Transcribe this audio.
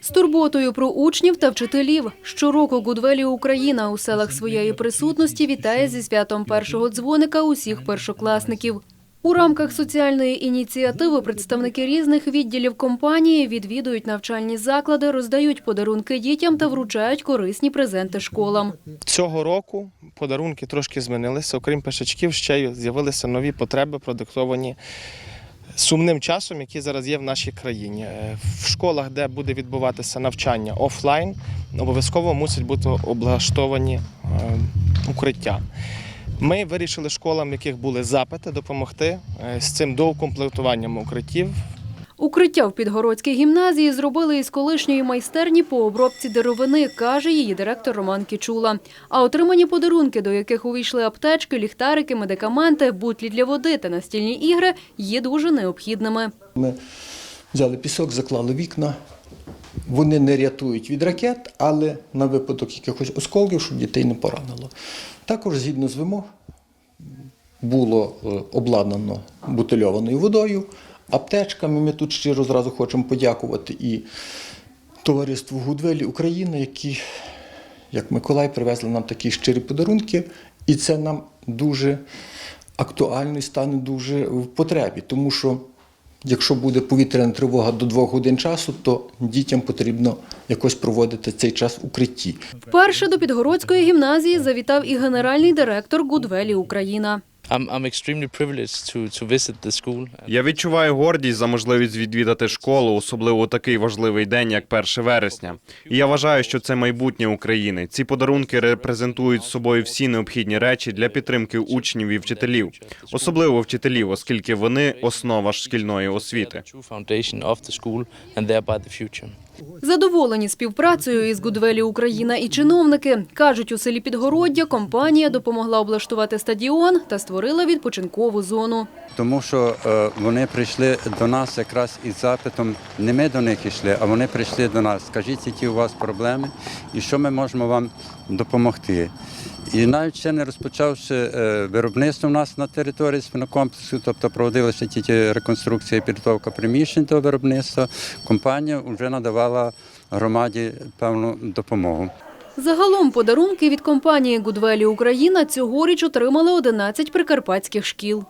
З турботою про учнів та вчителів щороку Гудвелі Україна у селах своєї присутності вітає зі святом першого дзвоника усіх першокласників. У рамках соціальної ініціативи представники різних відділів компанії відвідують навчальні заклади, роздають подарунки дітям та вручають корисні презенти школам. Цього року подарунки трошки змінилися. Окрім пешачків, ще й з'явилися нові потреби, продиктовані сумним часом, який зараз є в нашій країні. Е, В школах, де буде відбуватися навчання офлайн, обов'язково мусять бути облаштовані е, укриття. Ми вирішили школам, в яких були запити, допомогти е, з цим доукомплектуванням укриттів Укриття в Підгородській гімназії зробили із колишньої майстерні по обробці деревини, каже її директор Роман Кічула. А отримані подарунки, до яких увійшли аптечки, ліхтарики, медикаменти, бутлі для води та настільні ігри, є дуже необхідними. Ми взяли пісок, заклали вікна. Вони не рятують від ракет, але на випадок якихось осколків, щоб дітей не поранило. Також, згідно з вимог, було е, обладнано бутильованою водою, аптечками. Ми тут щиро зразу хочемо подякувати і товариству Гудвелі України, які, як Миколай, привезли нам такі щирі подарунки, і це нам дуже актуально і стане дуже в потребі, тому що якщо буде повітряна тривога до двох годин часу, то дітям потрібно якось проводити цей час в укритті. Вперше до Підгородської гімназії завітав і генеральний директор Гудвелі Україна. I'm, I'm extremely privileged to, to visit the school. Я відчуваю гордість за можливість відвідати школу, особливо у такий важливий день, як 1 вересня. І я вважаю, що це майбутнє України. Ці подарунки репрезентують собою всі необхідні речі для підтримки учнів і вчителів, особливо вчителів, оскільки вони основа шкільної освіти. Задоволені співпрацею із Гудвелі Україна і чиновники. Кажуть, у селі Підгороддя компанія допомогла облаштувати стадіон та створила відпочинкову зону. Тому що е, вони прийшли до нас якраз із запитом, не ми до них йшли, а вони прийшли до нас. Скажіть, які у вас проблеми і що ми можемо вам допомогти. І навіть ще не розпочавши е, виробництво у нас на території свинокомплексу, тобто проводилася тільки реконструкція і підготовка приміщень до виробництва, компанія вже надавала громаді певну допомогу. Загалом подарунки від компанії Гудвелі Україна цьогоріч отримали 11 прикарпатських шкіл.